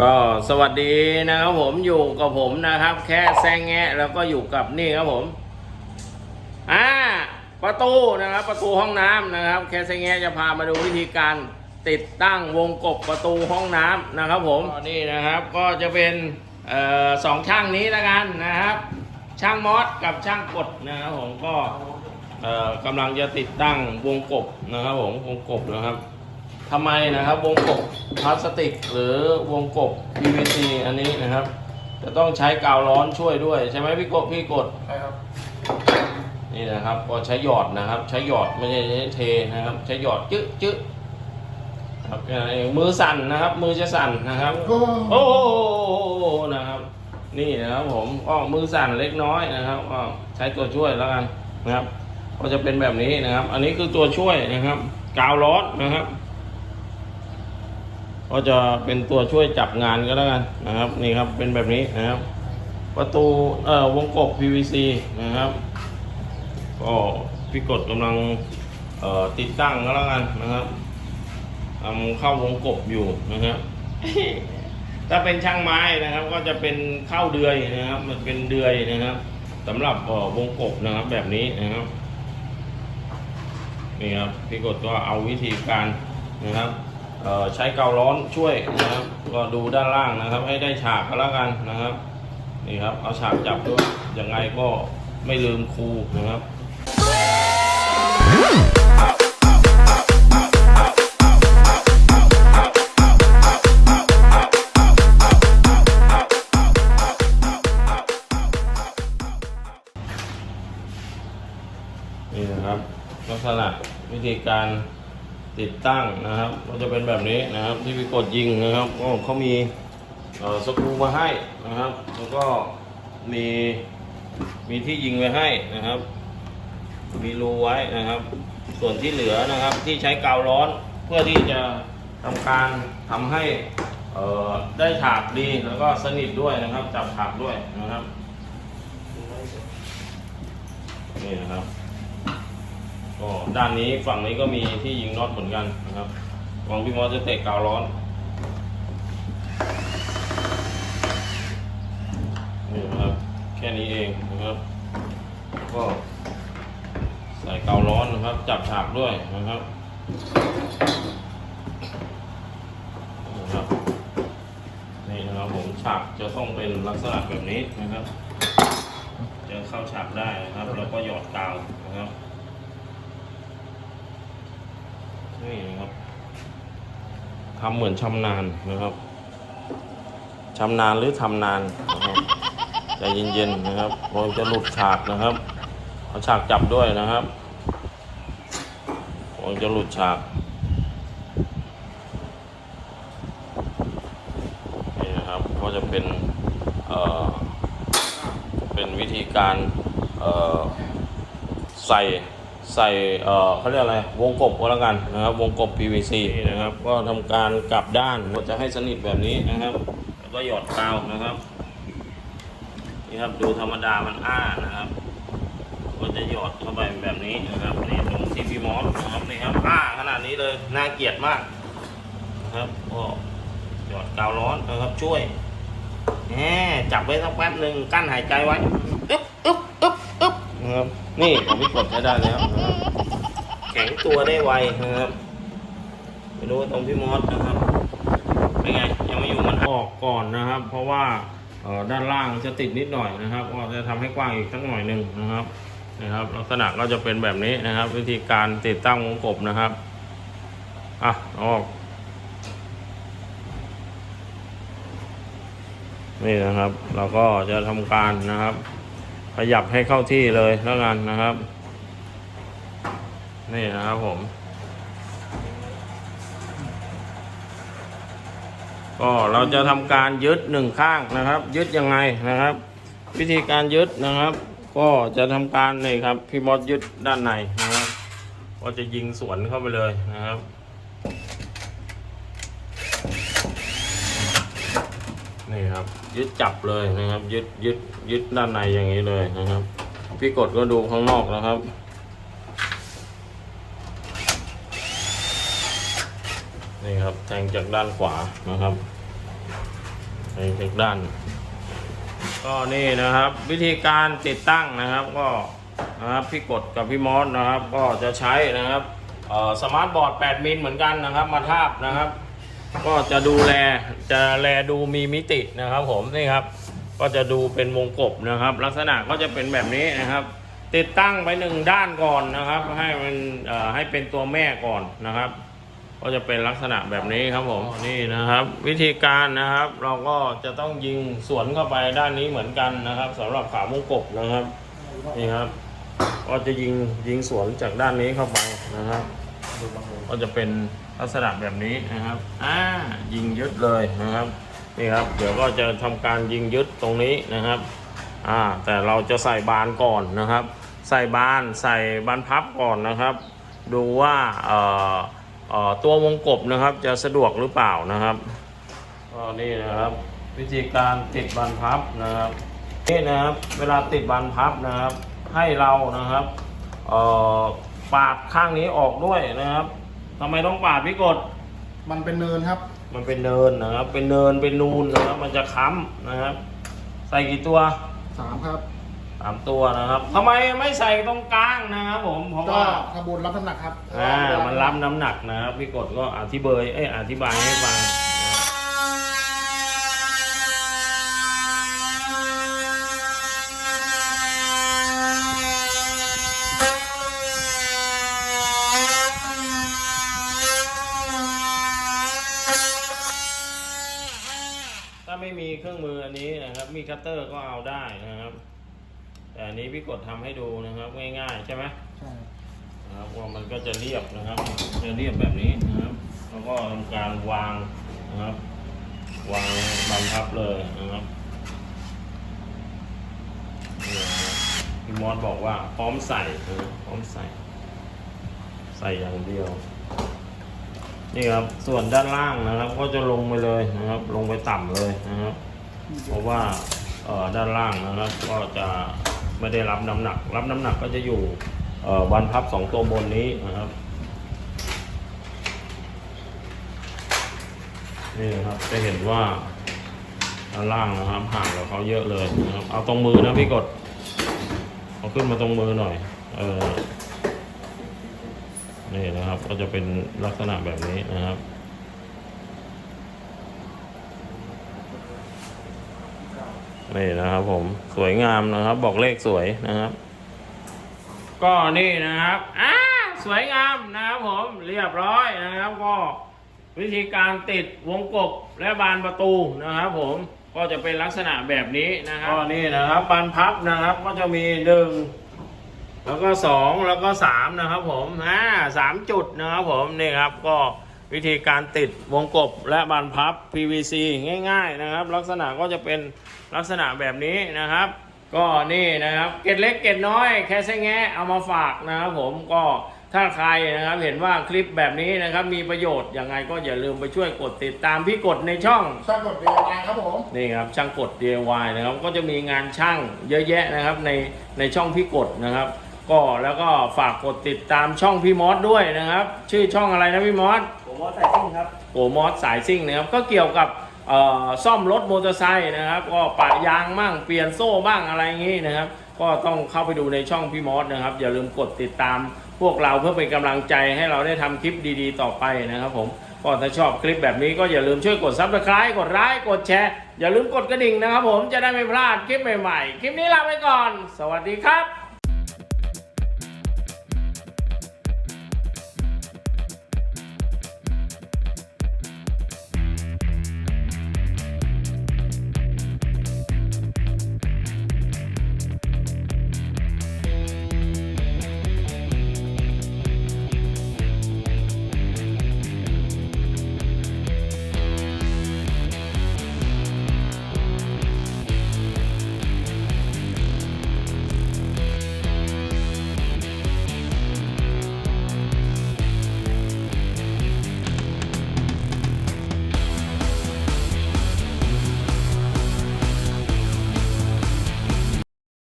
ก็สวัสดีนะครับผมอยู่กับผมนะครับ แค่แซงแงะแล้วก็อยู่กับนี่ครับผมอ่าประตูนะครับ ประตูห้องน้ำนะครับ แค่แซงแงะจะพามาดูวิธีการติดตั้งวงกบประตูห้องน้ำนะครับผมนี่นะครับก็จะเป็นออสองช่างนี้แล้วกันนะครับ ช่างมอสกับช่างกดนะครับผมก็กำลังจะติดตั้งวงกบนะครับผมวงกบนะครับ ทำไมนะครับวงกบพลาสติก หรือวงกบ PVC อันนี้นะครับ จะต้องใช้กาวร้อนช่วยด้วย ใช่ไหมพี่กบพี่กดใช่ครับนี่นะครับก็ใช้หยอดนะครับ ใช้หยอดไม่ใช่ใช้เทนะครับ ใช้หยอดจึ๊จึ๊ครับเอ่อมือสั่นนะครับ มือจะสั่นนะครับ โอ้โหนะครับ นี่นะครับผมก็มือสั่นเล็กน้อยนะครับก็ใช้ตัวช่วยแล้วกันนะครับ ก็จะเป็นแบบนี้นะครับ อันนี้คือตัวช่วยนะครับ กาวร้อนนะครับ ก็จะเป็นตัวช่วยจับงานก็แล้วกันนะครับนี่ครับเป็นแบบนี้นะครับ ประตูเอ่อวงกบ PVC นะครับก็พี่กดกำลังเอ่อติดตั้งก็แล้วกันนะครับทำเข้าวงกบอยู่นะครับถ้าเป็นช่างไม้นะครับ ก็จะเป็นเข้าเดือยนะครับ มันเป็นเดือยนะครับสำหรับวงกบนะครับแบบนี้นะครับนี่ครับพี่กดก็เอาวิธีการนะครับ ใช้เการ้อนช่วยนะครับ ก็ดูด้านล่างนะครับ ให้ได้ฉากก็แล้วกันนะครับนี่ครับ เอาฉากจับด้วยยังไงก็ไม่ลืมครูนะครับนี่นะครับ ลักษณะวิธีการ ติดตั้งนะครับก็จะเป็นแบบนี้นะครับ ที่พี่กดยิงนะครับก็เขามีสกรูมาให้นะครับ แล้วก็มีมีที่ยิงไว้ให้นะครับ มีรูไว้นะครับ ส่วนที่เหลือนะครับที่ใช้กาวร้อนเพื่อที่จะทำการทำให้เออได้ฉากดีแล้วก็สนิทด้วยนะครับ จับฉากด้วยนะครับนี่นะครับ ก็ด้านนี้ฝั่งนี้ก็มีที่ยิงน็อตเหมือนกันนะครับวางพี่มอสจะเตะกาวร้อนนี่นะครับแค่นี้เองนะครับ ก็ใส่กาวร้อนนะครับ จับฉากด้วยนะครับนี่นะครับนี่นะครับผมฉากจะต้องเป็นลักษณะแบบนี้นะครับจะเข้าฉากได้นะครับ แล้วก็หยอดกาวนะครับ นี่นะครับทำเหมือนชำนาญนะครับชำนาญหรือทำนานนะครับใจเย็นๆนะครับพอจะหลุดฉากนะครับเอาฉากจับด้วยนะครับพอจะหลุดฉากนี่นะครับก็จะเป็นเอ่อเป็นวิธีการเอ่อใส่ ใส่เอ่อเขาเรียกอะไรวงกบก็แล้วกันนะครับ วงกบ PVC นะครับ ก็ทำการกลับด้านก็จะให้สนิทแบบนี้นะครับ แล้วก็หยอดกาวนะครับนี่ครับดูธรรมดามันอ้านะครับ ก็จะหยอดเข้าไปแบบนี้นะครับนี่ตรงซีพีมอสนะครับนี่ครับอ้าขนาดนี้เลยน่าเกลียดมากนะครับก็หยอดกาวร้อนนะครับช่วยแหมจับไว้สักแป๊บหนึ่งกั้นหายใจไว้อึ๊บอึ๊บอึ๊บ นะครับ นี่ผมไม่กดใช้ได้แล้วนะครับแข็งตัวได้ไวนะครับไปดูตรงพี่มอสนะครับเป็นไงยังไม่อยู่มันออกก่อนนะครับ เพราะว่าด้านล่างจะติดนิดหน่อยนะครับก็จะทำให้กว้างอีกสักหน่อยหนึ่งนะครับนะครับ ลักษณะก็จะเป็นแบบนี้นะครับ วิธีการติดตั้งวงกบนะครับอะออกนี่นะครับ เราก็จะทำการนะครับ ยับให้เข้าที่เลยแล้วกันนะครับ นี่นะครับผม ก็เราจะทำการยึดหนึ่งข้างนะครับ ยึดยังไงนะครับ วิธีการยึดนะครับ ก็จะทำการนี่ครับพี่มอสยึดด้านในนะครับ ก็จะยิงสวนเข้าไปเลยนะครับ นี่ครับ ยึดจับเลยนะครับ ยึดยึดยึดด้านในอย่างนี้เลยนะครับ พี่กดก็ดูข้างนอกนะครับนี่ครับแทงจากด้านขวานะครับให้เช็คด้าน ก็นี่นะครับ วิธีการติดตั้งนะครับ ก็นะครับพี่กดกับพี่มอสนะครับ ก็จะใช้นะครับสมาร์ทบอร์ด 8 มิลเหมือนกันนะครับ มาทาบนะครับ ก็จะดูแลจะแลดูมีมิตินะครับ ผมนี่ครับ ก็จะดูเป็นวงกบนะครับ ลักษณะก็จะเป็นแบบนี้นะครับ ติดตั้งไปหนึ่งด้านก่อนนะครับ ให้มันให้เป็นตัวแม่ก่อนนะครับ ก็จะเป็นลักษณะแบบนี้ครับผมนี่นะครับ วิธีการนะครับ เราก็จะต้องยิงสวนเข้าไปด้านนี้เหมือนกันนะครับสำหรับขาวงกบนะครับนี่ครับ ก็จะยิงยิงสวนจากด้านนี้เข้าไปนะครับ ก็จะเป็นลักษณะแบบนี้นะครับ อ่า ยิงยึดเลยนะครับ นี่ครับ เดี๋ยวก็จะทำการยิงยึดตรงนี้นะครับ อ่า แต่เราจะใส่บานก่อนนะครับ ใส่บานใส่บานพับก่อนนะครับ ดูว่าเอ่อเอ่อตัววงกบนะครับ จะสะดวกหรือเปล่านะครับก็นี่นะครับ วิธีการติดบานพับนะครับนี่นะครับ เวลาติดบานพับนะครับ ให้เรานะครับเอ่อ ปาดข้างนี้ออกด้วยนะครับทำไมต้องปาดพี่กด มันเป็นเนินครับ มันเป็นเนินนะครับ เป็นเนินเป็นนูนนะครับ มันจะค้ำนะครับ ใส่กี่ตัวสามครับสามตัวนะครับทำไมไม่ใส่ตรงกลางนะครับผมเพราะก็ว่าขบวนรับน้ำหนักครับอ่ามันรับน้ำหนักนะครับพี่กดก็อธิบายเอ้ยอธิบายให้ฟังนะครับถ้า ไม่มีเครื่องมืออันนี้นะครับ มีคัตเตอร์ก็เอาได้นะครับ แต่อันนี้พี่กดทำให้ดูนะครับ ง่ายๆใช่ไหมใช่นะครับว่ามันก็จะเรียบนะครับ จะเรียบแบบนี้นะครับ แล้วก็ทำการวางนะครับ วางบรรทับเลยนะครับนี่นะครับพี่มอสบอกว่าพร้อมใส่นะครับพร้อมใส่ ใส่อย่างเดียว นี่ครับส่วนด้านล่างนะครับ ก็จะลงไปเลยนะครับ ลงไปต่ำเลยนะครับ เพราะว่าเอ่อด้านล่างนะครับ ก็จะไม่ได้รับน้ำหนัก รับน้ำหนักก็จะอยู่เอ่อวันพับสองตัวบนนี้นะครับนี่นะครับจะเห็นว่าด้านล่างนะครับห่างกับเขาเยอะเลยนะครับเอาตรงมือนะพี่กดเอาขึ้นมาตรงมือหน่อย เออ นี่นะครับ ก็จะเป็นลักษณะแบบนี้นะครับ นี่นะครับผมสวยงามนะครับ บอกเลขสวยนะครับ ก็นี่นะครับอ่าสวยงามนะครับผมเรียบร้อยนะครับก็วิธีการติดวงกบและบานประตูนะครับผมก็จะเป็นลักษณะแบบนี้นะครับก็นี่นะครับบานพับนะครับก็จะมีหนึ่ง แล้วก็สองแล้วก็สามนะครับผมอ่าสามจุดนะครับผมนี่ครับก็วิธีการติดวงกบและบานพับ PVC ง่าย ๆนะครับ ลักษณะก็จะเป็นลักษณะแบบนี้นะครับ ก็นี่นะครับเกร็ดเล็กเกร็ดน้อยแค่แซงแงะเอามาฝากนะครับผมก็ถ้าใครนะครับเห็นว่าคลิปแบบนี้นะครับมีประโยชน์ยังไงก็อย่าลืมไปช่วยกดติดตามพี่กดในช่องช่างกดเรียนไลน์ครับผมนี่ครับช่างกด DIY นะครับก็จะมีงานช่างเยอะแยะนะครับในในช่องพี่กดนะครับ ก็แล้วก็ฝากกดติดตามช่องพี่มอสด้วยนะครับ ชื่อช่องอะไรนะพี่มอสผมว่าใส่ซิ่งครับโกมอสสายซิ่งนะครับก็เกี่ยวกับเอ่อซ่อมรถมอเตอร์ไซค์นะครับก็ปะยางบ้างเปลี่ยนโซ่บ้างอะไรอย่างนี้นะครับ ก็ต้องเข้าไปดูในช่องพี่มอสนะครับ อย่าลืมกดติดตามพวกเราเพื่อเป็นกำลังใจให้เราได้ทำคลิปดีๆ ต่อไปนะครับผมก็ถ้าชอบคลิปแบบนี้ก็อย่าลืมช่วยกดซับสไคร b e กดไลค์กดแชร์ อย่าลืมกดกระดิ่งนะครับผมจะได้ไม่พลาดคลิปใหม่ๆ คลิปนี้ลาไปก่อน สวัสดีครับ